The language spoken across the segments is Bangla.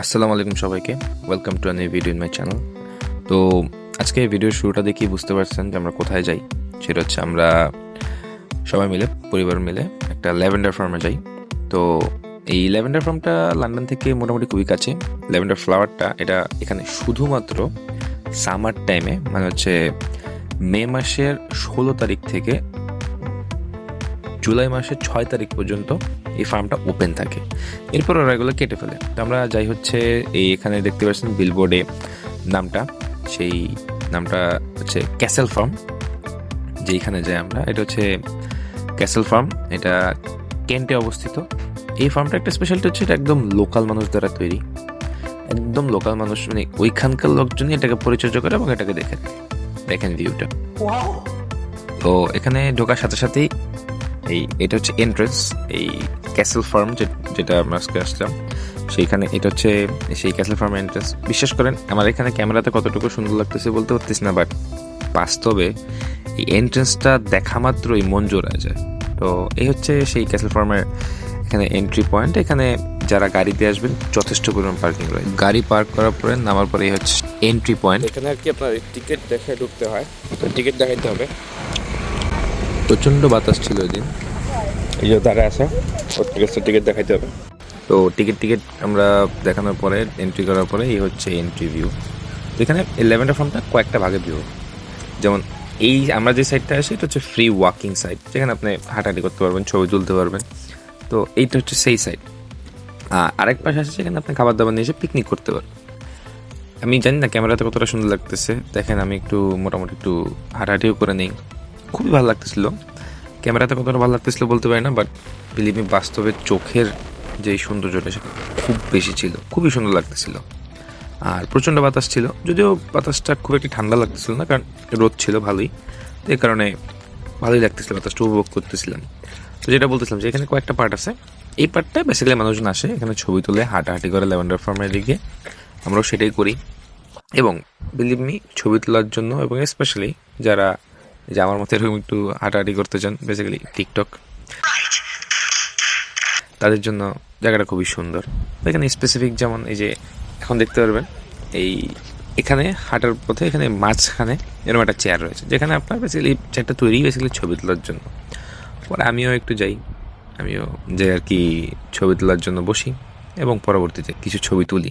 আসসালামু আলাইকুম সবাইকে। ওয়েলকাম টু আনি ভিডিও ইন মাই চ্যানেল তো আজকে এই ভিডিওর শুরুটা দেখেই বুঝতে পারছেন যে আমরা কোথায় যাই। সেটা হচ্ছে আমরা সবাই মিলে, পরিবার মিলে একটা ল্যাভেন্ডার ফার্মে যাই। তো এই ল্যাভেন্ডার ফার্মটা লন্ডন থেকে মোটামুটি খুবই কাছে। ল্যাভেন্ডার ফ্লাওয়ারটা এটা এখানে শুধুমাত্র সামার টাইমে মানে হচ্ছে মে মাসের ষোলো তারিখ থেকে জুলাই মাসের ছয় তারিখ পর্যন্ত এই ফার্মটা ওপেন থাকে। এরপর ওরা এগুলো কেটে ফেলে। তো আমরা যাই হচ্ছে এই এখানে দেখতে পাচ্ছেন বিলবোর্ডে নামটা। সেই নামটা হচ্ছে ক্যাসেল ফার্ম যেইখানে যাই আমরা। এটা হচ্ছে ক্যাসেল ফার্ম এটা কেন্টে অবস্থিত। এই ফার্মটা একটা স্পেশালিটি হচ্ছে এটা একদম লোকাল মানুষ দ্বারা তৈরি। একদম লোকাল মানুষ মানে ওইখানকার লোকজনই এটাকে পরিচর্যা করে এবং এটাকে দেখে। দেখেন ভিউটা তো এখানে ঢোকার সাথে সাথেই এই এটা হচ্ছে এন্ট্রেন্স এই ক্যাসেল ফার্ম যেটা আমরা আজকে আসলাম সেইখানে এটা হচ্ছে সেই ক্যাসেল ফার্ম এন্ট্রেন্স বিশ্বাস করেন আমার এখানে ক্যামেরাতে কতটুকু সুন্দর লাগতেছে বলতে পারতেছি না বাট বাস্তবে এই এন্ট্রেন্সটা দেখা মাত্রই মন জোড়া যায়। তো এই হচ্ছে সেই ক্যাসেল ফার্মের এখানে এন্ট্রি পয়েন্ট এখানে যারা গাড়িতে আসবেন যথেষ্ট পরিমাণ পার্কিং রয়েছে। গাড়ি পার্ক করার পরে নামার পরে এই হচ্ছে এন্ট্রি পয়েন্ট এখানে আর কি আপনার টিকিট দেখে ঢুকতে হয়। তো টিকিট দেখাইতে হবে। প্রচণ্ড বাতাস ছিল ওই দিন। এই যে দাঁড়া আছে ওর থেকে টিকিট দেখাইতে হবে। তো টিকিট টিকিট আমরা দেখানোর পরে এন্ট্রি করার পরে এই হচ্ছে এন্ট্রি ভিউ এখানে ইলেভেনটা ফর্মটা কয়েকটা ভাগে ভিউ যেমন এই আমরা যে সাইডটা আসি, এটা হচ্ছে ফ্রি ওয়াকিং সাইড যেখানে আপনি হাঁটাহাঁটি করতে পারবেন, ছবি তুলতে পারবেন। তো এইটা হচ্ছে সেই সাইড আরেক পাশে আছে যেখানে আপনি খাবার দাবার নিয়ে এসে পিকনিক করতে পারবেন। আমি জানি না ক্যামেরাতে কতটা সুন্দর লাগতেছে। দেখেন আমি একটু মোটামুটি একটু হাঁটাহাঁটিও করে নিই। খুবই ভালো লাগতেছিল। ক্যামেরাতে কতটা ভালো লাগতেছিল বলতে পারি না বাট বিলিভি বাস্তবে চোখের যে সৌন্দর্যটা সেটা খুব বেশি ছিল, খুবই সুন্দর লাগতেছিল। আর প্রচণ্ড বাতাস ছিল, যদিও বাতাসটা খুব একটি ঠান্ডা লাগতেছিল না, কারণ রোদ ছিল ভালোই। তো এই কারণে ভালোই লাগতেছিল, বাতাসটা উপভোগ করতেছিলাম। তো যেটা বলতেছিলাম যে এখানে কয়েকটা পার্ট আছে। এই পার্টটায় বেসিক্যালি মানুষজন আসে, এখানে ছবি তুলে, হাঁটাহাঁটি করে, ল্যাভেন্ডার ফার্মের দিকে। আমরাও সেটাই করি। এবং বিলিভ মি ছবি তোলার জন্য এবং স্পেশালি যারা যে আমার মতো এরকম একটু হাঁটাহাঁটি করতে চান বেসিক্যালি টিকটক তাদের জন্য জায়গাটা খুবই সুন্দর। এখানে স্পেসিফিক যেমন এই যে এখন দেখতে পারবেন, এই এখানে হাঁটার পথে এখানে মাঝখানে এরকম একটা চেয়ার রয়েছে, যেখানে আপনার বেসিক্যালি চেয়ারটা তৈরি বেসিক্যালি ছবি তোলার জন্য। পরে আমিও একটু যাই, আমিও যে আর কি ছবি তোলার জন্য বসি, এবং পরবর্তীতে কিছু ছবি তুলি।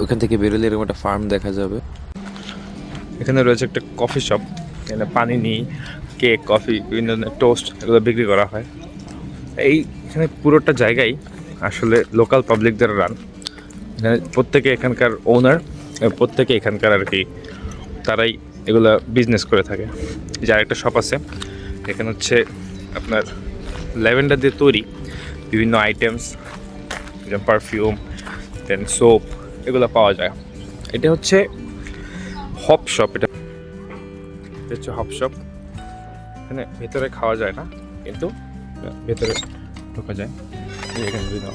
ওইখান থেকে বেরোলে এরকম একটা ফার্ম দেখা যাবে। এখানে রয়েছে একটা কফি শপ। এখানে পানি নিই, কেক, কফি, বিভিন্ন ধরনের টোস্ট এগুলো বিক্রি করা হয়। এই এখানে পুরোটা জায়গায় আসলে লোকাল পাবলিক দ্বারা রান, এখানে প্রত্যেকে এখানকার ওনার প্রত্যেকে এখানকার আর কি তারাই এগুলো বিজনেস করে থাকে। যার একটা শপ আছে, এখানে হচ্ছে আপনার ল্যাভেন্ডার দিয়ে তৈরি বিভিন্ন আইটেমস যেমন পারফিউম দেন সোপ এগুলো পাওয়া যায়। এটা হচ্ছে হপ শপ এটা এটা হচ্ছে হপ শপ। এখানে ভেতরে খাওয়া যায় না কিন্তু ভেতরে ঢোকা যায়। এখানে বিভিন্ন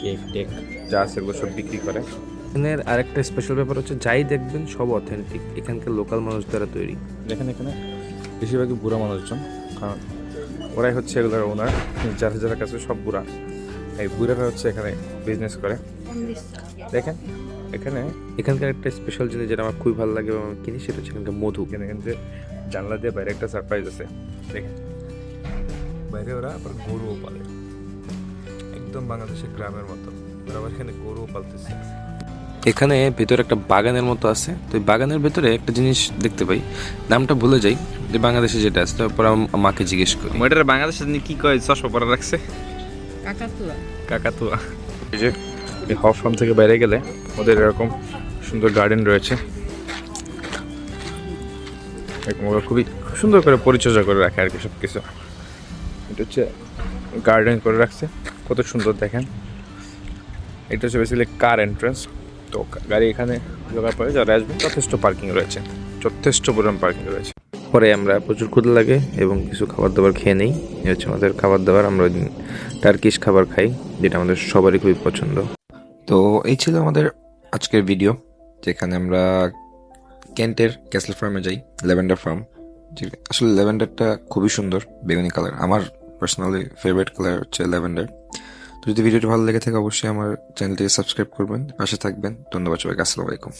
কেক টেক যা আছে এগুলো সব বিক্রি করে। এখানের আরেকটা স্পেশাল ব্যাপার হচ্ছে যাই দেখবেন সব অথেন্টিক এখানকার লোকাল মানুষ দ্বারা তৈরি। দেখেন এখানে বেশিরভাগই বুড়া মানুষজন কারণ ওরাই হচ্ছে এগুলোর ওনার যারা যারা কাছে সব বুড়া। এই বুড়ারা হচ্ছে এখানে বিজনেস করে। দেখেন এখানে এখানকার একটা স্পেশাল জিনিস যেটা আমার খুবই ভালো লাগে এবং আমি কিনি সেটা হচ্ছে এখানকার মধু। এখানে এখানে যে জানলা দিয়ে বাইরে একটা সারপ্রাইজ আছে। দেখেন বাইরে ওরা আবার গরুও পালে। একদম বাংলাদেশের গ্রামের মতো। ওরা আবার এখানে গরুও পালতেছে। এখানে ভেতরে একটা বাগানের মতো আছে। তো এই বাগানের ভেতরে একটা জিনিস দেখতে পাই। নামটা ভুলে যাই। যে বাংলাদেশে যেটা আছে তারপর মাকে জিজ্ঞেস করি। ওইটার বাংলাদেশে কি কয় চশমা পরা রাখছে কাকাতুয়া। কাকাতুয়া। এই হফ ফার্ম থেকে বাইরে গেলে ওদের এরকম সুন্দর গার্ডেন রয়েছে। এরকম ওরা খুবই সুন্দর করে পরিচর্যা করে রাখে আর কি সব কিছু এটা হচ্ছে গার্ডেন করে রাখছে, কত সুন্দর দেখেন। এটা হচ্ছে বেসিক্যালি কার এন্ট্রান্স তো গাড়ি এখানে ঢোকার পরে যারা আসবে যথেষ্ট পার্কিং রয়েছে, যথেষ্ট পরিমাণ পার্কিং রয়েছে। পরে আমরা প্রচুর ক্ষুদা লাগে এবং কিছু খাবার দাবার খেয়ে নেই। হচ্ছে আমাদের খাবার দাবার আমরা টার্কিশ খাবার খাই, যেটা আমাদের সবারই খুবই পছন্দ। তো এই ছিল আমাদের আজকের ভিডিও যেখানে আমরা কেন্টের ক্যাসেল ফার্মে যাই ল্যাভেন্ডার ফার্ম যে আসলে ল্যাভেন্ডারটা খুবই সুন্দর, বেগুনি কালার আমার পার্সোনালি ফেভারিট কালার হচ্ছে ল্যাভেন্ডার তো যদি ভিডিওটি ভালো লেগে থাকে, অবশ্যই আমার চ্যানেলটিকে সাবস্ক্রাইব করবেন, পাশে থাকবেন। ধন্যবাদ সবাইকে, আসসালামু আলাইকুম।